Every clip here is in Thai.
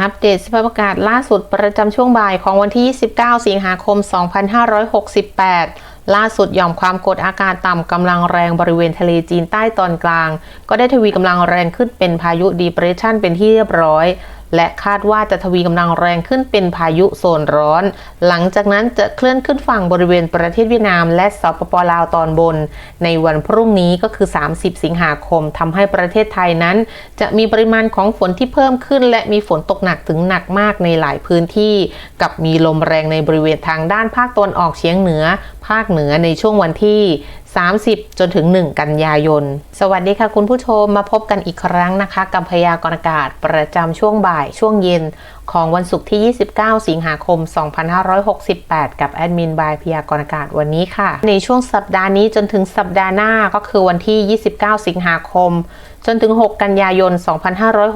อัปเดตสภาพอากาศล่าสุดประจำช่วงบ่ายของวันที่ 29 สิงหาคม 2568 ล่าสุดหย่อมความกดอากาศต่ำกำลังแรงบริเวณทะเลจีนใต้ตอนกลาง ก็ได้ทวีกำลังแรงขึ้นเป็นพายุดีเปรสชันเป็นที่เรียบร้อย และคาดว่าจะทวีกำลังแรงขึ้นเป็นพายุโซนร้อน หลังจากนั้นจะเคลื่อนขึ้นฝั่งบริเวณประเทศเวียดนาม และสปปลาวตอนบน ในวันพรุ่งนี้ก็คือ 30 สิงหาคมทำให้ประเทศไทยนั้น จะมีปริมาณของฝนที่เพิ่มขึ้น และมีฝนตกหนักถึงหนักมากในหลายพื้นที่ กับมีลมแรงในบริเวณทางด้านภาคตะวันออกเฉียงเหนือ ภาคเหนือในช่วงวันที่30 จนถึง 1 กันยายน สวัสดีค่ะคุณผู้ชมมาพบกันอีกครั้งนะคะ กับพยากรณ์อากาศประจำช่วงบ่ายช่วงเย็น ของวันศุกร์ที่ 29 สิงหาคม 2568 กับแอดมินบายพยากรณ์อากาศวันนี้ค่ะ ในช่วงสัปดาห์นี้จนถึงสัปดาห์หน้าก็คือวันที่ 29 สิงหาคม จนถึง 6 กันยายน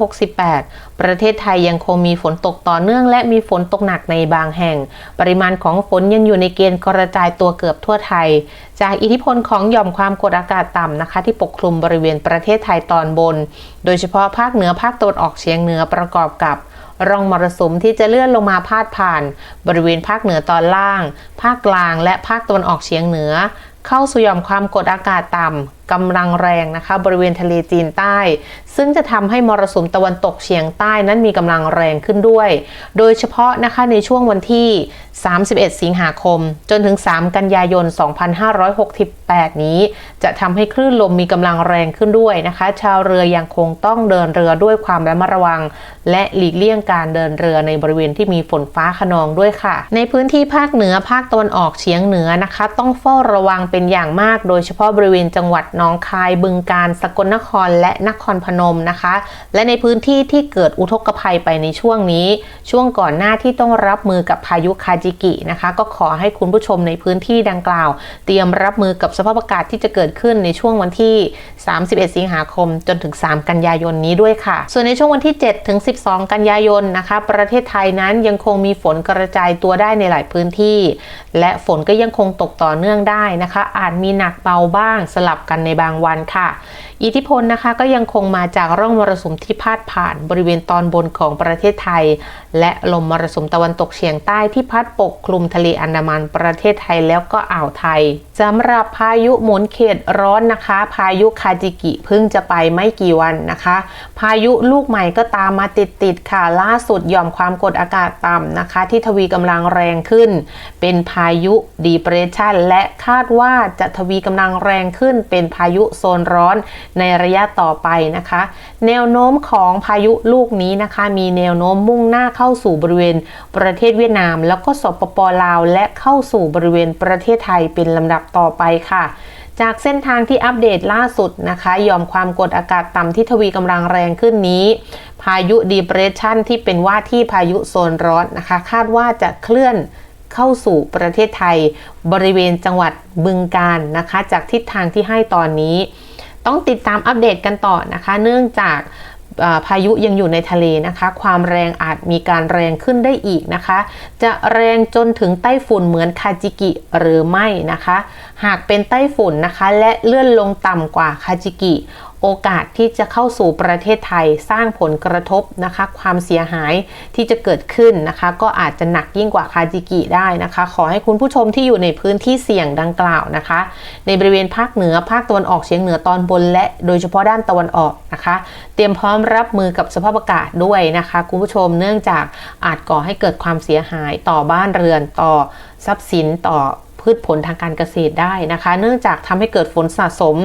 2568 ประเทศไทยยังคงมีฝนตกต่อเนื่อง และมีฝนตกหนักในบางแห่ง ปริมาณของฝนยังอยู่ในเกณฑ์กระจายตัวเกือบทั่วไทย จากอิทธิพลของหย่อมความกดอากาศต่ำนะคะ ที่ปกคลุมบริเวณประเทศไทยตอนบน โดยเฉพาะภาคเหนือภาคตะวันออกเฉียงเหนือประกอบกับ ร่องมรสุมที่จะเลื่อนลงมาพาดผ่าน บริเวณภาคเหนือตอนล่าง ภาคกลาง และภาคตะวันออกเฉียงเหนือ เข้าสู่ย่อมความกดอากาศต่ำ กำลังแรงนะคะ บริเวณทะเลจีนใต้ ซึ่งจะทำให้มรสุมตะวันตกเฉียงใต้นั้นมีกำลังแรงขึ้นด้วย โดยเฉพาะนะคะในช่วงวันที่ 31 สิงหาคม จนถึง 3 กันยายน 2568 นี้ จะทำให้คลื่นลมมีกำลังแรงขึ้นด้วยนะคะ ชาวเรือยังคงต้องเดินเรือด้วยความระมัดระวัง และหลีกเลี่ยงการเดินเรือในบริเวณที่มีฝนฟ้าขนองด้วยค่ะ ในพื้นที่ภาคเหนือภาคตะวันออกเฉียงเหนือนะคะ ต้องเฝ้าระวังเป็นอย่างมาก โดยเฉพาะบริเวณจังหวัดหนองคายบึงกาฬสกลนครและนครพนมนะคะ และในพื้นที่ที่เกิดอุทกภัยไปในช่วงนี้ ช่วงก่อนหน้าที่ต้องรับมือกับพายุคาจิกินะคะ ก็ขอให้คุณผู้ชมในพื้นที่ดังกล่าว เตรียมรับมือกับสภาพอากาศที่จะเกิดขึ้นในช่วงวันที่ 31 สิงหาคม จนถึง 3 กันยายนนี้ด้วยค่ะ ส่วนในช่วงวันที่ 7 ถึง 12 กันยายนนะคะ ประเทศไทยนั้นยังคงมีฝนกระจายตัวได้ในหลายพื้นที่ และฝนก็ยังคงตกต่อเนื่องได้นะคะ อาจมีหนักเบาบ้างสลับกันในบางวันค่ะ อิทธิพลนะคะก็ยังคงมาจากร่องมรสุมที่พาดผ่านบริเวณตอนบนของประเทศไทย และลมมรสุมตะวันตกเฉียงใต้ที่พัดปกคลุมทะเลอันดามันประเทศไทยแล้วก็อ่าวไทย สำหรับพายุหมุนเขตร้อนนะคะ พายุคาจิกิเพิ่งจะไปไม่กี่วันนะคะ พายุลูกใหม่ก็ตามมาติดๆค่ะ ล่าสุดหย่อมความกดอากาศต่ำนะคะ ที่ทวีกำลังแรงขึ้น เป็นพายุดีเปรสชันและคาดว่าจะทวีกำลังแรงขึ้น เป็นพายุโซนร้อนในระยะต่อไปนะคะ แนวโน้มของพายุลูกนี้นะคะ มีแนวโน้มมุ่งหน้าเข้าสู่บริเวณประเทศเวียดนาม แล้วก็สปปลาว และเข้าสู่บริเวณประเทศไทยเป็นลำดับต่อไปค่ะ จากเส้นทางที่อัปเดตล่าสุดนะคะยอมความกดอากาศต่ำที่ทวีกำลังแรงขึ้นนี้ พายุดีเปรสชันที่เป็นว่าที่พายุโซนร้อนนะคะ คาดว่าจะเคลื่อนเข้าสู่ประเทศไทย บริเวณจังหวัดบึงกาฬนะคะ จากทิศทางที่ให้ตอนนี้ ต้องติดตามอัปเดตกันต่อนะคะ เนื่องจาก พายุยังอยู่ในทะเลนะคะ ความแรงอาจมีการแรงขึ้นได้อีกนะคะ จะแรงจนถึงไต้ฝุ่นเหมือนคาจิกิหรือไม่นะคะ หากเป็นไต้ฝุ่นนะคะ และเลื่อนลงต่ำกว่าคาจิกิ โอกาสที่จะเข้าสู่ประเทศไทยสร้างผลกระทบนะคะ ความเสียหายที่จะเกิดขึ้นนะคะ ก็อาจจะหนักยิ่งกว่าคาจิกิได้นะคะ ขอให้คุณผู้ชมที่อยู่ในพื้นที่เสี่ยงดังกล่าวนะคะ ในบริเวณภาคเหนือภาคตะวันออกเฉียงเหนือตอนบน และโดยเฉพาะด้านตะวันออกนะคะ เตรียมพร้อมรับมือกับสภาพอากาศด้วยนะคะ คุณผู้ชมเนื่องจากอาจก่อให้เกิดความเสียหายต่อบ้านเรือนต่อทรัพย์สินต่อ พืชผลทางการเกษตรได้นะคะ เนื่องจากทำให้เกิดฝนสะสม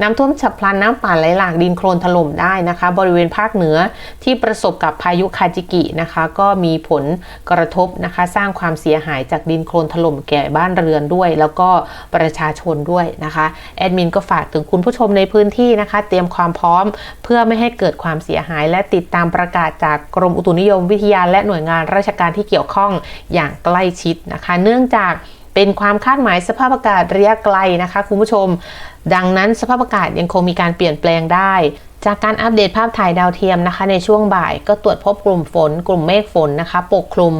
น้ำท่วมฉับพลันน้ำป่าไหลหลากดินโคลนถล่มได้นะคะ บริเวณภาคเหนือที่ประสบกับพายุคาจิกินะคะ ก็มีผลกระทบนะคะ สร้างความเสียหายจากดินโคลนถล่มแก่บ้านเรือนด้วย แล้วก็ประชาชนด้วยนะคะแอดมินก็ฝากถึงคุณผู้ชมในพื้นที่นะคะ เตรียมความพร้อมเพื่อไม่ให้เกิดความเสียหาย และติดตามประกาศจากกรมอุตุนิยมวิทยาและหน่วยงานราชการที่เกี่ยวข้องอย่างใกล้ชิดนะคะ เนื่องจาก เป็นความคาดหมายสภาพอากาศระยะไกลนะคะคุณผู้ชม ดังนั้นสภาพอากาศยังคงมีการเปลี่ยนแปลงได้ จากการอัปเดตภาพถ่ายดาวเทียมนะคะ ในช่วงบ่าย ก็ตรวจพบกลุ่มฝน กลุ่มเมฆฝนนะคะ ปกคลุม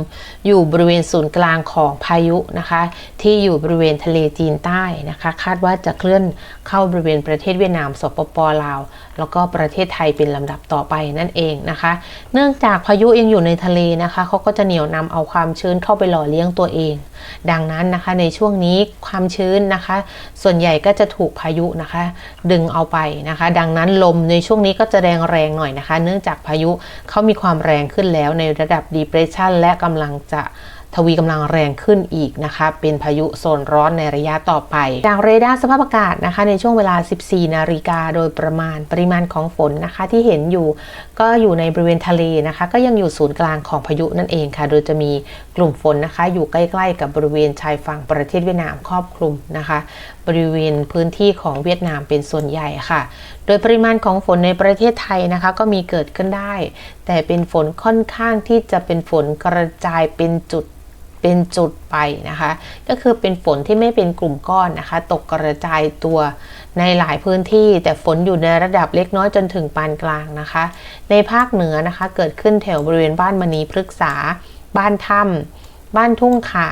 อยู่บริเวณศูนย์กลางของพายุนะคะ ที่อยู่บริเวณทะเลจีนใต้นะคะ คาดว่าจะเคลื่อนเข้าบริเวณประเทศเวียดนามสปปลาว แล้วก็ประเทศไทยเป็นลำดับต่อไปนั่นเองนะคะ เนื่องจากพายุยังอยู่ในทะเลนะคะเขาก็จะเหนี่ยวนำเอาความชื้นเข้าไปหล่อเลี้ยงตัวเอง ดังนั้นนะคะในช่วงนี้ความชื้นนะคะ ส่วนใหญ่ก็จะถูกพายุนะคะ ดึงเอาไปนะคะ ดังนั้นลมในช่วงนี้ก็จะแรงแรงหน่อยนะคะ เนื่องจากพายุเขามีความแรงขึ้นแล้วในระดับ depression และกำลังจะ ทวีกำลังแรงขึ้นอีกนะคะเป็นพายุโซนร้อนในระยะต่อไป จากเรดาร์สภาพอากาศนะคะในช่วงเวลา 14 นาฬิกาโดยประมาณปริมาณของฝนนะคะที่เห็นอยู่ก็อยู่ในบริเวณทะเลนะคะ ก็ยังอยู่ศูนย์กลางของพายุนั่นเองค่ะ โดยจะมีกลุ่มฝนนะคะ อยู่ใกล้ๆกับบริเวณชายฝั่งประเทศเวียดนามครอบคลุมนะคะ บริเวณพื้นที่ของเวียดนามเป็นส่วนใหญ่ค่ะ โดยปริมาณของฝนในประเทศไทยนะคะ ก็มีเกิดขึ้นได้ แต่เป็นฝนค่อนข้างที่จะเป็นฝนกระจายเป็นจุด เป็นจุดไปนะคะ ก็คือเป็นฝนที่ไม่เป็นกลุ่มก้อนนะคะ ตกกระจายตัวในหลายพื้นที่ แต่ฝนอยู่ในระดับเล็กน้อยจนถึงปานกลางนะคะ ในภาคเหนือนะคะเกิดขึ้นแถวบริเวณบ้านมณีพฤกษา บ้านถ้ำบ้านทุ่งข่า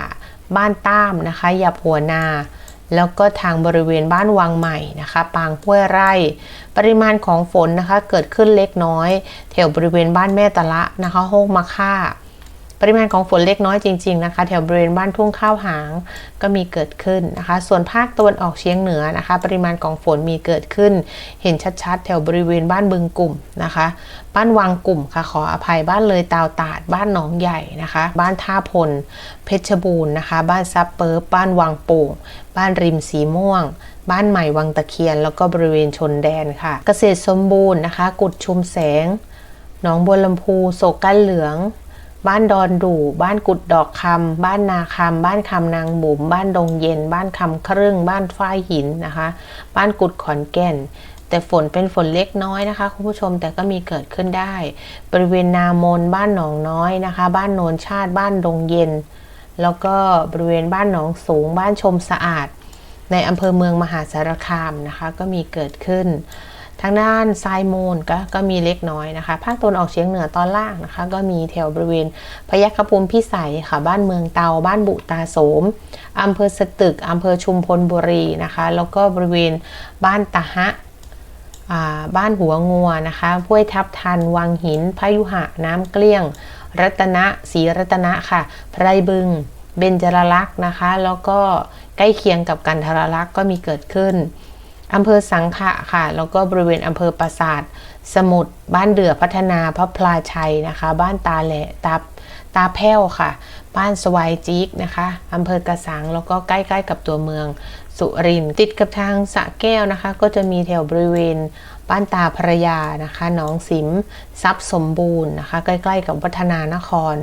บ้านต้ามนะคะยาผัวนาแล้วก็ทางบริเวณบ้านวังใหม่นะคะ ปางห้วยไร่ ปริมาณของฝนนะคะเกิดขึ้นเล็กน้อย แถวบริเวณบ้านแม่ตะละนะคะโฮกมะค่า ปริมาณของฝนเล็กน้อยจริงๆนะคะแถวบริเวณบ้านทุ่งข้าวหางก็มีเกิดขึ้นนะคะ ส่วนภาคตะวันออกเฉียงเหนือนะคะ ปริมาณของฝนมีเกิดขึ้น เห็นชัดๆ แถวบริเวณบ้านบึงกลุ่มนะคะ บ้านวังกลุ่มค่ะขออภัยบ้านเลยตาวตาด บ้านหนองใหญ่นะคะ บ้านท่าพล เพชรบูรณ์นะคะ บ้านซับเปิร์บบ้านวังโป่งบ้านริมสีม่วง บ้านใหม่วังตะเคียน แล้วก็บริเวณชนแดนค่ะ เกษตรสมบูรณ์นะคะ กุดชุมแสงหนองบัวลำพูโศกกันเหลือง บ้านดอนดู บ้านกุดดอกคำ บ้านนาคำ บ้านคำนางบุ๋ม บ้านดงเย็น บ้านคำครึ่ง บ้านฝ้ายหินนะคะ บ้านกุดขอนแก่น แต่ฝนเป็นฝนเล็กน้อยนะคะคุณผู้ชมแต่ก็มีเกิดขึ้นได้ บริเวณนามน บ้านหนองน้อยนะคะ บ้านโนนชาติ บ้านดงเย็น แล้วก็บริเวณบ้านหนองสูง บ้านชมสะอาด ในอำเภอเมืองมหาสารคามนะคะ ก็มีเกิดขึ้น ทางด้านทรายมูลก็ก็มีเล็กน้อยนะคะ ภาคตะวันออกเฉียงเหนือตอนล่างนะคะ ก็มีแถวบริเวณพยัคฆภูมิพิสัยค่ะ บ้านเมืองเตา บ้านบุตาโสมอำเภอสตึกอำเภอชุมพลบุรีนะคะ แล้วก็บริเวณบ้านตะฮะบ้านหัวงัวนะคะห้วยทับทัน วังหิน พายุหะ น้ำเกลี้ยง รัตนะศรีรัตนะค่ะ ไพรบึง เบญจรลักษ์นะคะ แล้วก็ใกล้เคียงกับกันทรลักษ์ก็มีเกิดขึ้น อำเภอสังขะค่ะ แล้วก็บริเวณอำเภอปราสาท สมุทรบ้านเดือพัฒนาพระพลาชัยนะคะ บ้านตาแหละตาตาแพ้วค่ะ บ้านสวายจิกนะคะอำเภอกระสังแล้วก็ใกล้ๆกับตัวเมืองสุรินติดกับทางสะแก้วนะคะ ก็จะมีแถวบริเวณ บ้านตาภรยานะคะหนองสิมทรัพย์สมบูรณ์นะคะ ใกล้ๆกับวัฒนานคร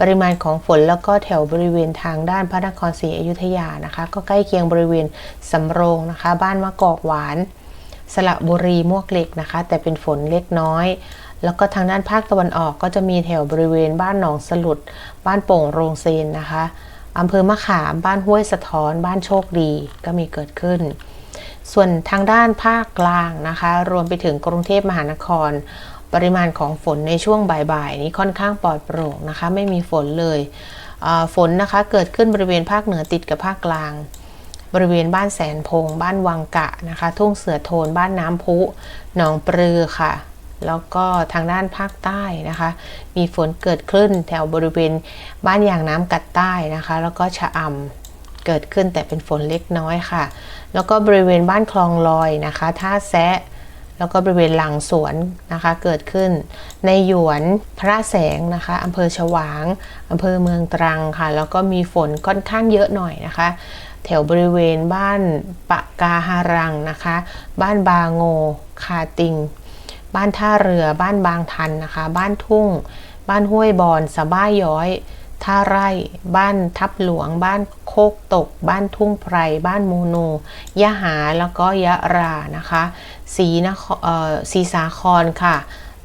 ปริมาณของฝนแล้วก็แถวบริเวณทางด้านพระนครศรีอยุธยานะคะ ก็ใกล้เคียงบริเวณสำโรงนะคะ บ้านมะกอกหวาน สระบุรีมวกเหล็กนะคะ แต่เป็นฝนเล็กน้อย แล้วก็ทางด้านภาคตะวันออกก็จะมีแถวบริเวณบ้านหนองสลุด บ้านโป่งโรงเซนนะคะอำเภอมะขาม บ้านห้วยสะท้อน บ้านโชคดีก็มีเกิดขึ้น ส่วนทางด้านภาคกลางนะคะ รวมไปถึงกรุงเทพมหานคร ปริมาณของฝนในช่วงบ่ายๆ นี้ค่อนข้างปลอดโปร่งนะคะ ไม่มีฝนเลยฝนนะคะเกิดขึ้นบริเวณภาคเหนือติดกับภาคกลาง บริเวณบ้านแสนพง บ้านวังกะนะคะ ทุ่งเสือโทน บ้านน้ำพุ หนองปลือค่ะ แล้วก็ทางด้านภาคใต้นะคะ มีฝนเกิดขึ้นแถวบริเวณบ้านยางน้ำกัดใต้นะคะ แล้วก็ชะอำ เกิดขึ้นแต่เป็นฝนเล็กน้อยค่ะ แล้วก็บริเวณบ้านคลองลอยนะคะ ท่าแซะแล้วก็บริเวณหลังสวนนะคะ เกิดขึ้นในหยวนพระแสงนะคะอำเภอฉวางอำเภอเมืองตรังค่ะ แล้วก็มีฝนค่อนข้างเยอะหน่อยนะคะ แถวบริเวณบ้านปะกาฮารังนะคะ บ้านบาโงคาติง บ้านท่าเรือ บ้านบางทันนะคะ บ้านทุ่ง บ้านห้วยบอนสะบ้าย้อย ท่าไร่ บ้านทับหลวง บ้านโคกตก บ้านทุ่งไพร บ้านมูโนยะหาแล้วก็ยะรานะคะศรีนครเอ่อศรีสาครค่ะ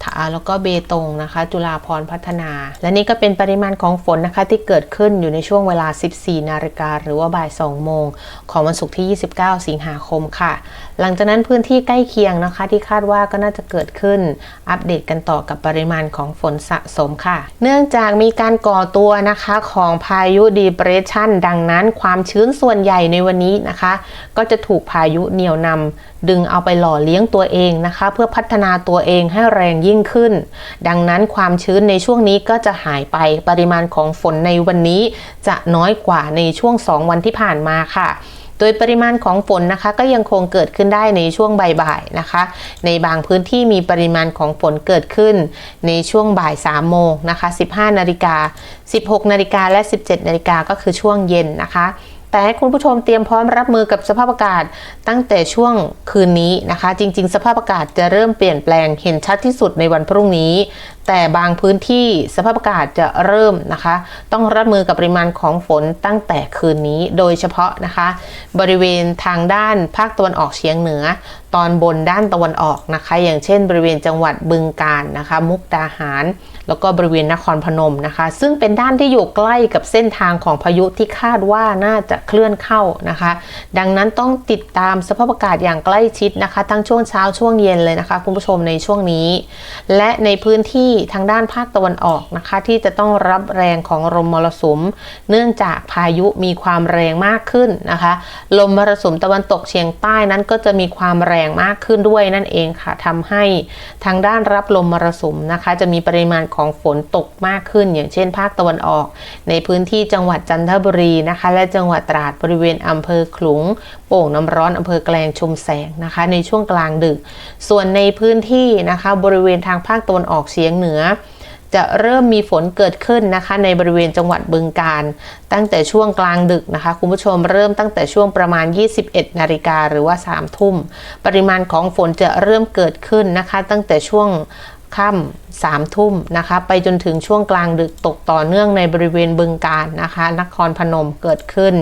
ค่ะแล้วก็เบตงนะคะ จุฬาพรพัฒนา และนี่ก็เป็นปริมาณของฝนนะคะที่เกิดขึ้นอยู่ในช่วงเวลา 14 นาฬิกาหรือว่าบ่าย 2 โมง ของวันศุกร์ที่ 29 สิงหาคมค่ะหลังจากนั้นพื้นที่ใกล้เคียงนะคะ ที่คาดว่าก็น่าจะเกิดขึ้น อัปเดตกันต่อกับปริมาณของฝนสะสมค่ะ เนื่องจากมีการก่อตัวนะคะของพายุดีเปรสชันดังนั้นความชื้นส่วนใหญ่ในวันนี้นะคะ ก็จะถูกพายุเหนี่ยวนำดึงเอาไปหล่อเลี้ยงตัวเองนะคะ เพื่อพัฒนาตัวเองให้แรงยิ่งขึ้น ดังนั้นความชื้นในช่วงนี้ก็จะหายไปปริมาณของฝนในวันนี้ จะน้อยกว่าในช่วง 2 วันที่ผ่านมาค่ะ โดยปริมาณของฝนนะคะก็ยังคงเกิดขึ้นได้ในช่วงบ่ายๆนะคะ ในบางพื้นที่มีปริมาณของฝนเกิดขึ้น ในช่วงบ่าย3โมงนะคะ 15นาฬิกา16นาฬิกาและ 17นาฬิกาก็คือช่วงเย็นนะคะแต่ให้คุณผู้ชมเตรียมพร้อมรับมือกับสภาพอากาศตั้งแต่ช่วงคืนนี้นะคะ จริง ๆ สภาพอากาศจะเริ่มเปลี่ยนแปลงเห็นชัดที่สุดในวันพรุ่งนี้ แต่บางพื้นที่สภาพอากาศจะเริ่มนะคะ ต้องรับมือกับปริมาณของฝนตั้งแต่คืนนี้โดยเฉพาะนะคะ บริเวณทางด้านภาคตะวันออกเฉียงเหนือ ตอนบนด้านตะวันออกนะคะ อย่างเช่น บริเวณจังหวัดบึงกาฬนะคะ มุกดาหาร แล้วก็บริเวณนครพนมนะคะ ซึ่งเป็นด้านที่อยู่ใกล้กับเส้นทางของพายุที่คาดว่าน่าจะเคลื่อนเข้านะคะ ดังนั้นต้องติดตามสภาพอากาศอย่างใกล้ชิดนะคะ ทั้งช่วงเช้าช่วงเย็นเลยนะคะ คุณผู้ชมในช่วงนี้ และในพื้นที่ทางด้านภาคตะวันออกนะคะ ที่จะต้องรับแรงของลมมรสุม เนื่องจากพายุมีความแรงมากขึ้นนะคะ ลมมรสุมตะวันตกเฉียงใต้นั้นก็จะมีความแรงมากขึ้นด้วยนั่นเองค่ะทำให้ทางด้านรับลมมรสุมนะคะ จะมีปริมาณของฝนตกมากขึ้น อย่างเช่น ภาคตะวันออก ในพื้นที่จังหวัดจันทบุรีนะคะ และจังหวัดตราดบริเวณอำเภอขลุง โป่งน้ำร้อนอำเภอแกลงชุมแสงนะคะ ในช่วงกลางดึก ส่วนในพื้นที่นะคะ บริเวณทางภาคตะวันออกเฉียงเหนือจะเริ่มมีฝนเกิดขึ้นนะคะ ในบริเวณจังหวัดบึงกาฬตั้งแต่ช่วงกลางดึกนะคะ คุณผู้ชมเริ่มตั้งแต่ช่วงประมาณ 21 นาฬิกาหรือว่า 3 ทุ่ม ปริมาณของฝนจะเริ่มเกิดขึ้นนะคะ ตั้งแต่ช่วงค่ำ สามทุ่มนะคะไปจนถึงช่วงกลางดึกตกต่อเนื่องในบริเวณบึงกาฬนะคะนครพนมเกิดขึ้น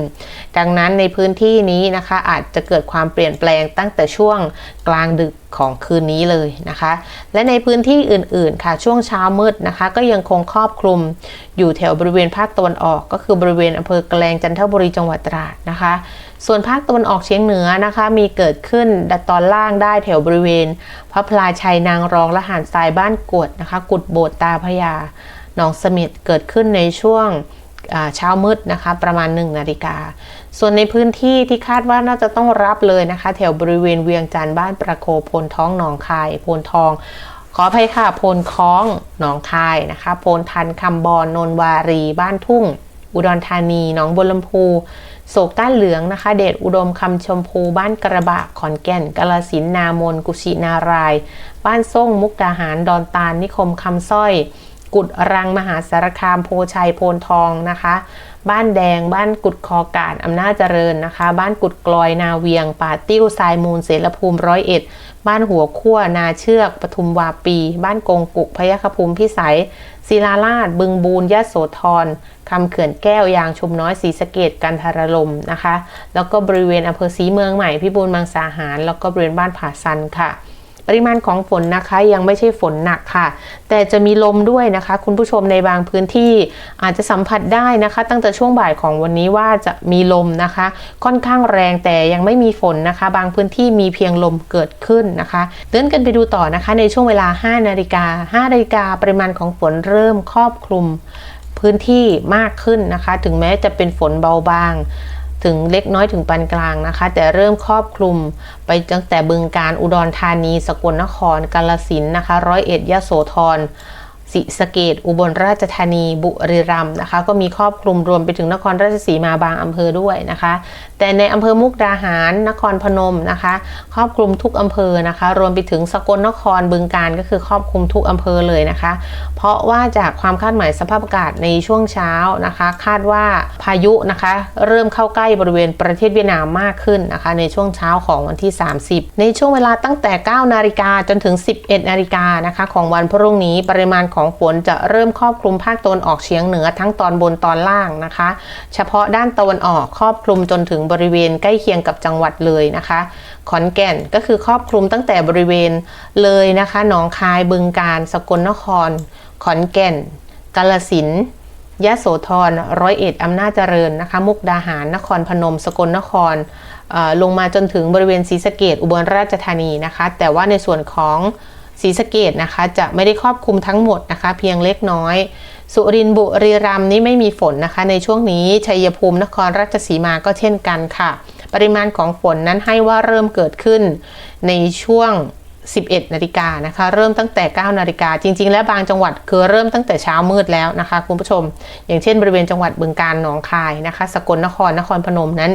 ดังนั้นในพื้นที่นี้นะคะอาจจะเกิดความเปลี่ยนแปลงตั้งแต่ช่วงกลางดึกของคืนนี้เลยนะคะ และในพื้นที่อื่นๆ ค่ะช่วงเช้ามืดนะคะ ก็ยังคงครอบคลุมอยู่แถวบริเวณภาคตะวันออก ก็คือบริเวณอำเภอแกลงจันทบุรีจังหวัดตราดนะคะ ส่วนภาคตะวันออกเฉียงเหนือนะคะ มีเกิดขึ้นดัตอนล่างได้แถวบริเวณพระพลาชัยนางรองและหานทรายบ้านกวดนะคะกุดโบดตาพระยาหนองสมิดเกิดขึ้นในช่วงเช้ามืดนะคะประมาณ 1 นาฬิกา ส่วนในพื้นที่ที่คาดว่าน่าจะต้องรับเลยนะคะ แถวบริเวณเวียงจันทร์บ้านประโคพนท้องหนองคายโพนทอง ขออภัยค่ะโพนคล้องหนองคายนะคะโพนทันคำบอนนนวารีบ้านทุ่ง อุดรธานี หนองบัวลำพูโศกต้านเหลืองนะคะ เดชอุดมคำชมพูบ้านกระบะขอนแก่นกาลสินนามน กุชินาราย บ้านส่งมุกดาหารดอนตาลนิคมคำสร้อย กุดรังมหาสารคามโพชัยโพนทองนะคะ บ้านแดง บ้านกุดคอกาดอำนาจเจริญนะคะ บ้านกุดกลอยนาเวียง ป่าติ้วทรายมูลเสรภูมิร้อยเอ็ด บ้านหัวขั้วนาเชือกปทุมวาปี บ้านกงกุกพยัคฆภูมิพิสัยศิลาลาดบึงบูนยะโสธรคำเขื่อนแก้วยางชุมน้อยศรีสะเกดกันทารลมนะคะ แล้วก็บริเวณอำเภอศรีเมืองใหม่พิบูลมังสาหาร แล้วก็บริเวณบ้านผาซันค่ะ ปริมาณของฝนนะคะยังไม่ใช่ฝนหนักค่ะ แต่จะมีลมด้วยนะคะ คุณผู้ชมในบางพื้นที่อาจจะสัมผัสได้นะคะ ตั้งแต่ช่วงบ่ายของวันนี้ว่าจะมีลมนะคะ ค่อนข้างแรงแต่ยังไม่มีฝนนะคะ บางพื้นที่มีเพียงลมเกิดขึ้นนะคะเลื่อนกันไปดูต่อนะคะ ในช่วงเวลา 5 นาฬิกา 5 นาฬิกาปริมาณของฝนเริ่มครอบคลุมพื้นที่มากขึ้นนะคะ ถึงแม้จะเป็นฝนเบาบาง ถึงเล็กน้อยถึงปานกลางนะคะ แต่เริ่มครอบคลุมไปตั้งแต่บึงการอุดรธานี สกลนคร กาลสินนะคะ ร้อยเอ็ดยะโสธรศรีสะเกดอุบลราชธานี บุรีรัมย์นะคะ ก็มีครอบคลุมรวมไปถึงนครราชสีมาบางอำเภอด้วยนะคะ แต่ในอำเภอมุกดาหาร นครพนมนะคะ ครอบคลุมทุกอำเภอนะคะ รวมไปถึงสกลนครบึงการก็คือครอบคลุมทุกอำเภอเลยนะคะ เพราะว่าจากความคาดหมายสภาพอากาศในช่วงเช้านะคะ คาดว่าพายุนะคะ เริ่มเข้าใกล้บริเวณประเทศเวียดนามมากขึ้นนะคะ ในช่วงเช้าของวันที่ 30 ในช่วงเวลาตั้งแต่ 9 นาฬิกาจนถึง 11 นาฬิกานะคะ ของวันพรุ่งนี้ปริมาณของฝนจะเริ่มครอบคลุมภาคตะวันออกเฉียงเหนือทั้งตอนบนตอนล่างนะคะ เฉพาะด้านตะวันออกครอบคลุมจนถึงบบริเวณใกล้เคียงกับจังหวัดเลยนะคะ ขอนแก่นก็คือครอบคลุมตั้งแต่บริเวณเลยนะคะ หนองคายบึงกาฬสกลนคร ขอนแก่น กาลสินยะโสธรร้อยเอ็ดอำนาจเจริญนะคะ มุกดาหาร นครพนม สกลนคร ลงมาจนถึงบริเวณศรีสะเกดอุบลราชธานีนะคะ แต่ว่าในส่วนของ ศรีสะเกดนะคะจะไม่ได้ครอบคลุมทั้งหมดนะคะ เพียงเล็กน้อย สุรินทร์บุรีรัมย์นี่ไม่มีฝนนะคะ ในช่วงนี้ชัยภูมินครราชสีมาก็เช่นกันค่ะ ปริมาณของฝนนั้นให้ว่าเริ่มเกิดขึ้นในช่วง 11 นาฬิกานะคะ เริ่มตั้งแต่ 9 นาฬิกาจริง ๆ แล้วบางจังหวัดคือเริ่มตั้งแต่เช้ามืดแล้วนะคะคุณผู้ชม อย่างเช่น บริเวณจังหวัดบึงกาฬหนองคายนะคะ สกลนครนครพนมนั้น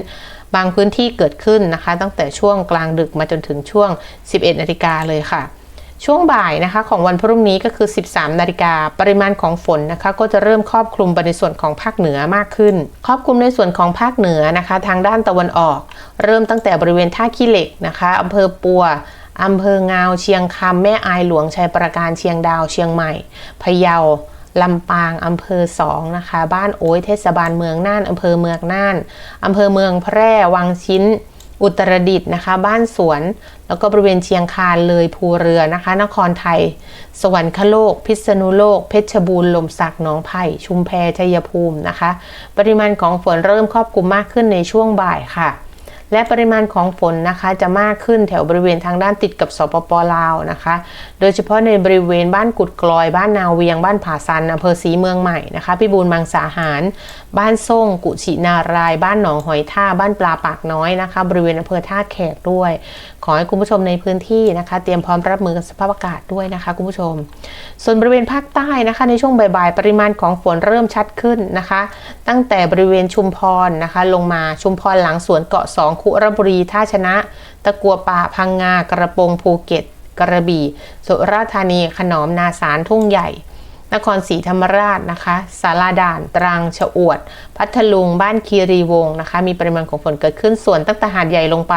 บางพื้นที่เกิดขึ้นนะคะ ตั้งแต่ช่วงกลางดึกมาจนถึงช่วง 11 นาฬิกาเลยค่ะ ช่วงบ่ายนะคะของวันพรุ่งนี้ก็คือ 13 นาฬิกาปริมาณของฝนนะคะก็จะเริ่มครอบคลุมไปในส่วนของภาคเหนือมากขึ้น ครอบคลุมในส่วนของภาคเหนือนะคะ ทางด้านตะวันออก เริ่มตั้งแต่บริเวณท่าขี้เหล็กนะคะอำเภอปัวอำเภองาวเชียงคำแม่อายหลวงชัยประการเชียงดาวเชียงใหม่พะเยาลำปางอำเภอสองนะคะ บ้านโอ้ยเทศบาลเมืองน่านอำเภอเมืองน่านอำเภอเมืองแพร่วังชิ้น อุตรดิตถ์นะคะ บ้านสวน แล้วก็บริเวณเชียงคานเลยภูเรือนะคะ นครไทย สวรรคโลก พิษณุโลก เพชรบูรณ์ลมสักหนองไผ่ชุมแพชัยภูมินะคะ ปริมาณของฝนเริ่มครอบคลุมมากขึ้นในช่วงบ่ายค่ะ และปริมาณของฝนนะคะจะมากขึ้นแถวบริเวณทางด้านติดกับสปปลาวนะคะ โดยเฉพาะในบริเวณบ้านกุดกลอย บ้านนาเวียง บ้านผาซันอำเภอศรีเมืองใหม่นะคะพิบูลมังสาหาร บ้านส่งกุชินาราย บ้านหนองหอยท่า บ้านปลาปากน้อยนะคะ บริเวณอำเภอท่าแขกด้วย ขอให้คุณผู้ชมในพื้นที่นะคะ เตรียมพร้อมรับมือกับสภาพอากาศด้วยนะคะคุณผู้ชม ส่วนบริเวณภาคใต้นะคะ ในช่วงบ่ายๆปริมาณของฝนเริ่มชัดขึ้นนะคะ ตั้งแต่บริเวณชุมพรนะคะ ลงมาชุมพรหลังสวนเกาะสองคุระบุรีท่าชนะ ตะกัวป่าพังงากระโปงภูเก็ต กระบี่ สุราษฎร์ธานีขนอมนาสารทุ่งใหญ่ นครศรีธรรมราชนะคะสาราด่านตรังฉะอวด พัทลุงบ้านคีรีวงนะคะ มีปริมาณของฝนเกิดขึ้นส่วนตั้งแต่หาดใหญ่ลงไป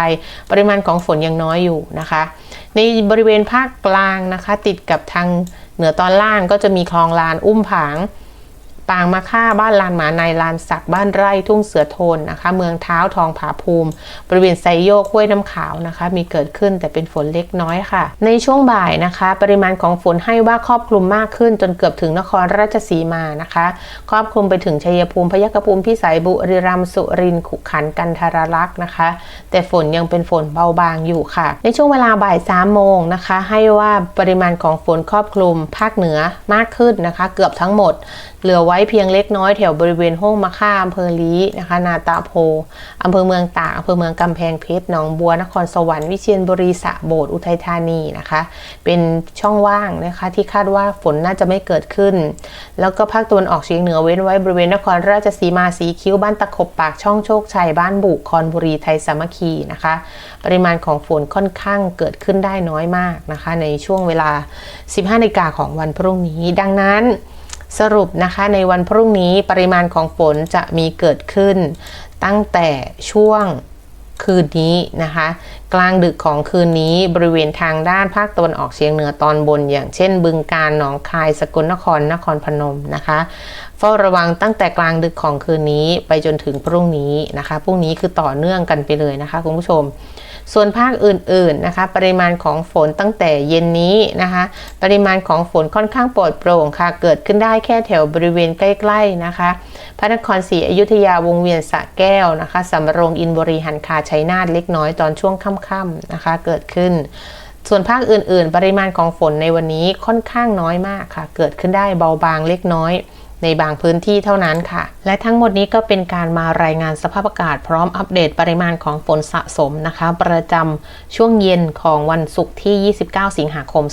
ปริมาณของฝนยังน้อยอยู่นะคะ ในบริเวณภาคกลางนะคะ ติดกับทางเหนือตอนล่างก็จะมีคลองลานอุ้มผาง ปางมะค่าบ้านลานหมาในลานสักบ้านไร่ทุ่งเสือโทนนะคะ เมืองเท้าทองผาภูมิ บริเวณไซโยกห้วยน้ำขาวนะคะ มีเกิดขึ้นแต่เป็นฝนเล็กน้อยค่ะ ในช่วงบ่ายนะคะ ปริมาณของฝนให้ว่าครอบคลุมมากขึ้นจนเกือบถึงนครราชสีมานะคะ ครอบคลุมไปถึงชัยภูมิพยัคฆภูมิพิสัยบุรีรัมย์สุรินทร์ขุขันกันทารลักษ์นะคะ แต่ฝนยังเป็นฝนเบาบางอยู่ค่ะ ในช่วงเวลาบ่ายสามโมงนะคะ ให้ว่าปริมาณของฝนครอบคลุมภาคเหนือมากขึ้นนะคะ เกือบทั้งหมดเหลือไว้เพียงเล็กน้อยแถวบริเวณห้องมะค่าอำเภอลีนะคะ นาตาโพอำเภอเมืองตากอำเภอเมืองกำแพงเพชรหนองบัวนครสวรรค์วิเชียรบุรีสะโบดอุทัยธานีนะคะ เป็นช่องว่างนะคะที่คาดว่าฝนน่าจะไม่เกิดขึ้น แล้วก็ภาคตะวันออกเฉียงเหนือเว้นไว้บริเวณนครราชสีมาสีคิ้วบ้านตะขบปากช่องโชคชัยบ้านบุคอนบุรีไทยสามัคคีนะคะ ปริมาณของฝนค่อนข้างเกิดขึ้นได้น้อยมากนะคะ ในช่วงเวลา 15นาฬิกาของวันพรุ่งนี้ดังนั้น สรุปนะคะในวันพรุ่งนี้ปริมาณของฝนจะมีเกิดขึ้น ตั้งแต่ช่วงคืนนี้นะคะ กลางดึกของคืนนี้บริเวณทางด้านภาคตะวันออกเฉียงเหนือตอนบน อย่างเช่น บึงกาฬหนองคายสกลนครนครพนมนะคะเฝ้าระวังตั้งแต่กลางดึกของคืนนี้ไปจนถึงพรุ่งนี้นะคะพรุ่งนี้คือต่อเนื่องกันไปเลยนะคะคุณผู้ชม ส่วนภาคอื่นๆนะคะ ปริมาณของฝนตั้งแต่เย็นนี้นะคะ ปริมาณของฝนค่อนข้างโปรดโปร่งค่ะ เกิดขึ้นได้แค่แถวบริเวณใกล้ๆนะคะ พระนครศรีอยุธยาวงเวียนสะแก้วนะคะสำโรงอินบุรีหันคาชัยนาทเล็กน้อยตอนช่วงค่ำๆนะคะ เกิดขึ้นส่วนภาคอื่น ๆ ปริมาณของฝนในวันนี้ค่อนข้างน้อยมากค่ะ เกิดขึ้นได้เบาบางเล็กน้อย ในบางพื้นที่เท่านั้นค่ะ และทั้งหมดนี้ก็เป็นการมารายงานสภาพอากาศพร้อมอัปเดตปริมาณของฝนสะสมนะคะ ประจำช่วงเย็นของวันศุกร์ที่ 29 สิงหาคม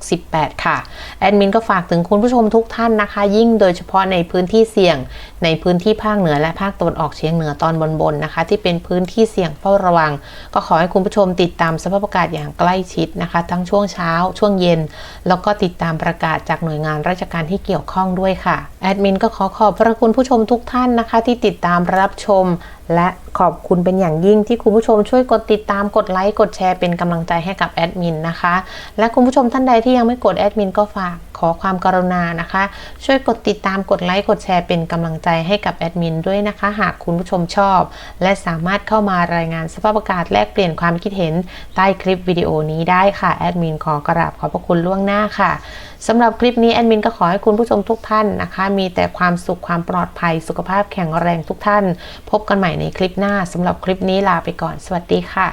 2568 ค่ะ แอดมินก็ฝากถึงคุณผู้ชมทุกท่านนะคะ ยิ่งโดยเฉพาะในพื้นที่เสี่ยง ในพื้นที่ภาคเหนือและภาคตะวันออกเฉียงเหนือตอนบนๆนะคะ ที่เป็นพื้นที่เสี่ยงเฝ้าระวัง ก็ขอให้คุณผู้ชมติดตามสภาพอากาศอย่างใกล้ชิดนะคะ ทั้งช่วงเช้า ช่วงเย็น แล้วก็ติดตามประกาศจากหน่วยงานราชการที่เกี่ยวข้องด้วยค่ะ แอดมินก็ขอขอบพระคุณผู้ชมทุกท่านนะคะ ที่ติดตามรับชมและขอบคุณเป็นอย่างยิ่งที่คุณผู้ชมช่วยกดติดตามกดไลค์กดแชร์เป็นกำลังใจให้กับแอดมินนะคะ และคุณผู้ชมท่านใดที่ยังไม่กดแอดมินก็ฝากขอความกรุณานะคะ ช่วยกดติดตามกดไลค์กดแชร์เป็นกำลังใจให้กับแอดมินด้วยนะคะ หากคุณผู้ชมชอบ และสามารถเข้ามารายงานสภาพอากาศแลกเปลี่ยนความคิดเห็นใต้คลิปวิดีโอนี้ได้ค่ะแอดมินขอกราบขอบพระคุณล่วงหน้าค่ะสำหรับคลิปนี้แอดมินก็ขอให้คุณผู้ชมทุกท่านนะคะ มีแต่ความสุขความปลอดภัยสุขภาพแข็งแรงทุกท่าน พบกันใหม่ในคลิปหน้าสำหรับคลิปนี้ลาไปก่อน สวัสดีค่ะ